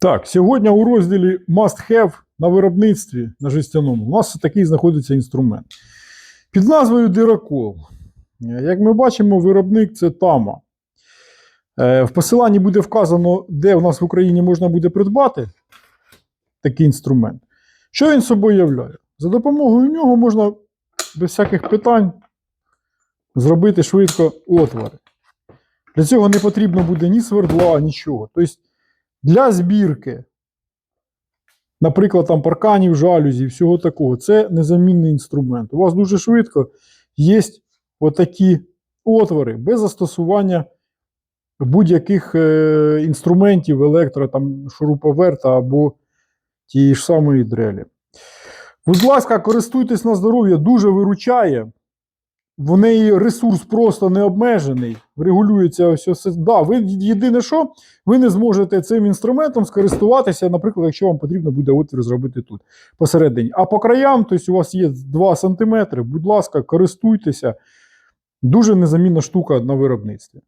Так, сьогодні у розділі Must Have на виробництві на жестяному у нас такий знаходиться інструмент. Під назвою Диракол. Як ми бачимо, виробник це Тама. Е, В посиланні буде вказано, де в нас в Україні можна буде придбати такий інструмент. Що він собою являє? За допомогою нього можна без всяких питань зробити швидко отвори. Для цього не потрібно буде ні свердла, нічого. Тобто для збірки, наприклад, там парканів, жалюзі, всього такого, це незамінний інструмент. У вас дуже швидко є отакі отвори без застосування будь-яких е, інструментів, електро, там, шуруповерта або тієї ж самої дрелі. Будь ласка, користуйтесь на здоров'я, дуже виручає. В неї ресурс просто не обмежений, регулюється все. все. Да, ви єдине, що ви не зможете цим інструментом скористуватися, наприклад, якщо вам потрібно буде отвір зробити тут посередині. А по краям, тобто у вас є 2 см, будь ласка, користуйтеся. Дуже незамінна штука на виробництві.